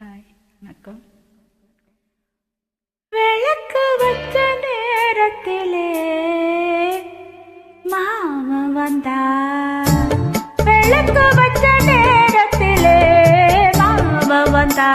Hi வணக்கம். விளக்கு வச்ச நேரத்திலே மாமா வந்தா விளக்கு வச்ச நேரத்திலே மாமா வந்தா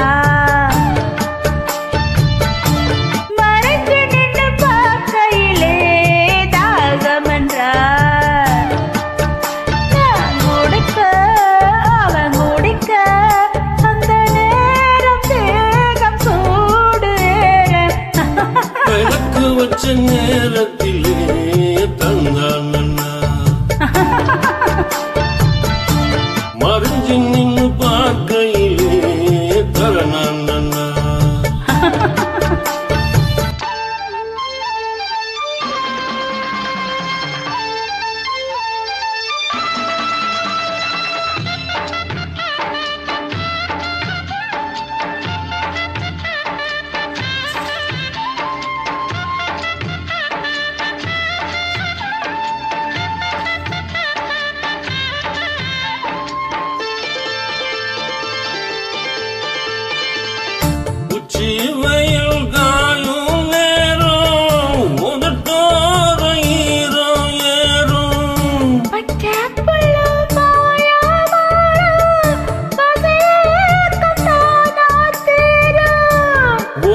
சிவையில் காயும் நேரம் உதட்டோர ஈரம் ஏறும்.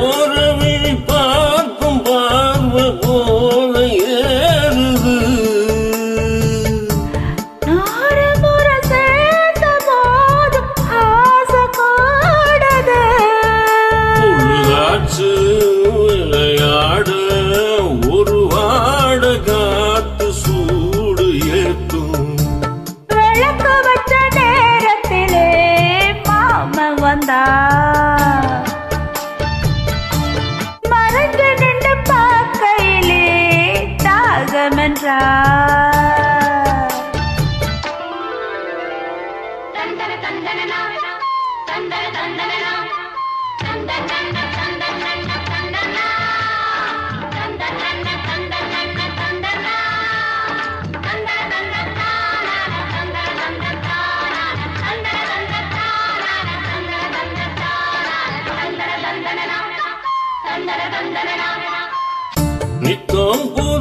ஓரவில் பார்க்கும் பார்வை போல வந்தா மறந்து நின்ற பார்க்கையிலே தாகமென்றா தந்தன தந்தன தந்தன தந்தன தந்தன me tombo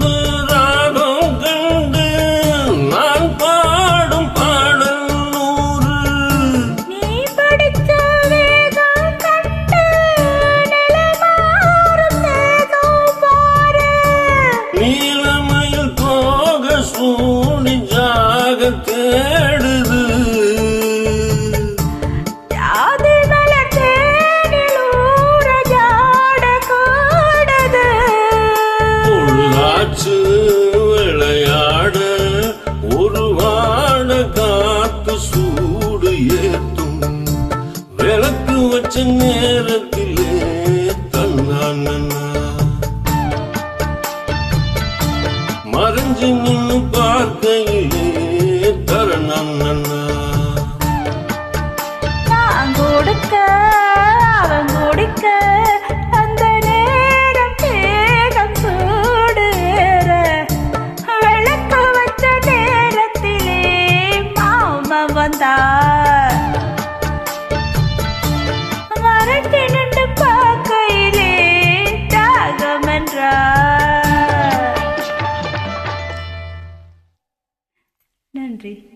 நினைச்ச நேரத்திலே தன்னா மறைஞ்சு நின்று பார்க்கையிலே தரணா நான் கொடுக்க அவன் கொடுக்க country.